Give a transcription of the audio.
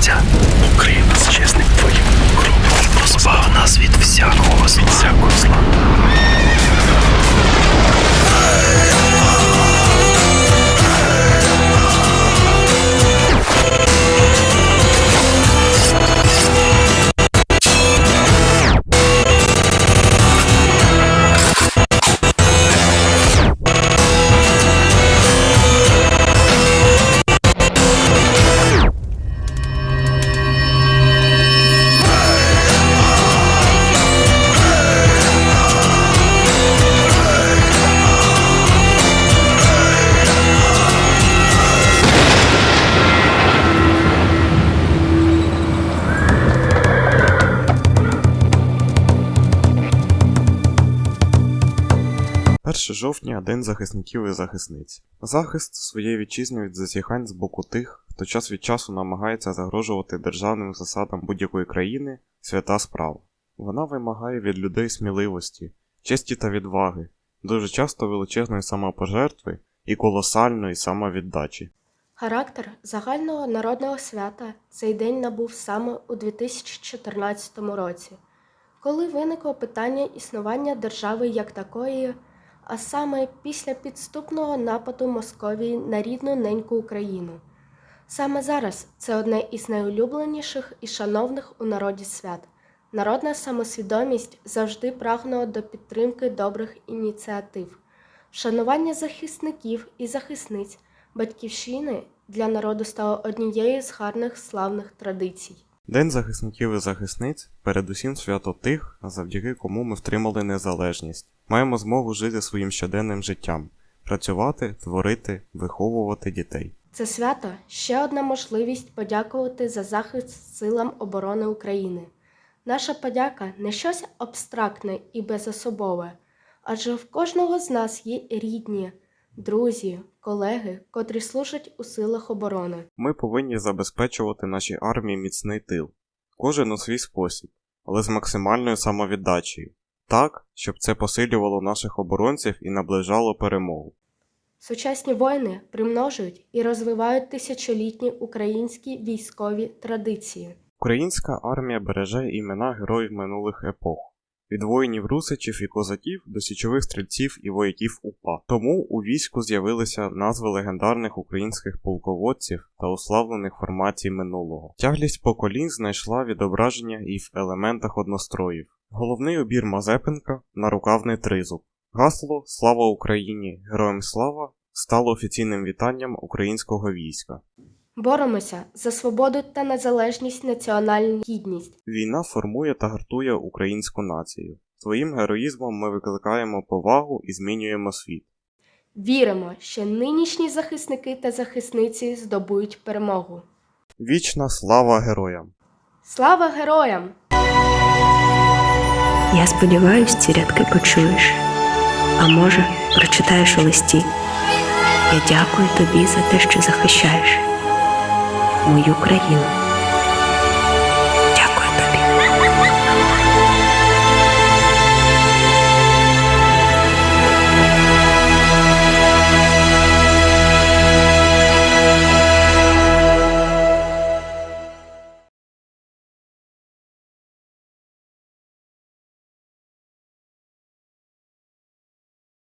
Богородиця, Україна нас чесним твоїм кровом, розбав нас від всякого зла. Від всякого зла. Перше жовтня День захисників і захисниць. Захист своєї вітчизни від зазіхань з боку тих, хто час від часу намагається загрожувати державним засадам будь-якої країни свята справа. Вона вимагає від людей сміливості, честі та відваги, дуже часто величезної самопожертви і колосальної самовіддачі. Характер загального народного свята цей день набув саме у 2014 році, коли виникло питання існування держави як такої, а саме після підступного нападу Московії на рідну неньку Україну. Саме зараз це одне із найулюбленіших і шановних у народі свят. Народна самосвідомість завжди прагнула до підтримки добрих ініціатив, вшанування захисників і захисниць батьківщини для народу стало однією з гарних славних традицій. День захисників і захисниць передусім свято тих, завдяки кому ми втримали незалежність. Маємо змогу жити своїм щоденним життям, працювати, творити, виховувати дітей. Це свято ще одна можливість подякувати за захист силам оборони України. Наша подяка не щось абстрактне і безособове, адже в кожного з нас є рідні, друзі, колеги, котрі служать у силах оборони. Ми повинні забезпечувати нашій армії міцний тил, кожен у свій спосіб, але з максимальною самовіддачею, так, щоб це посилювало наших оборонців і наближало перемогу. Сучасні воїни примножують і розвивають тисячолітні українські військові традиції. Українська армія береже імена героїв минулих епох. Від воїнів русичів і козаків до січових стрільців і вояків УПА. Тому у війську з'явилися назви легендарних українських полководців та уславлених формацій минулого. Тяглість поколінь знайшла відображення і в елементах одностроїв. Головний убір Мазепенка нарукавний тризуб. Гасло Слава Україні! Героям слава стало офіційним вітанням українського війська. Боремося за свободу та незалежність, національну гідність. Війна формує та гартує українську націю. Своїм героїзмом ми викликаємо повагу і змінюємо світ. Віримо, що нинішні захисники та захисниці здобують перемогу. Вічна слава героям! Слава героям! Я сподіваюсь, ці рядки почуєш. А може, прочитаєш у листі. Я дякую тобі за те, що захищаєш мою країну.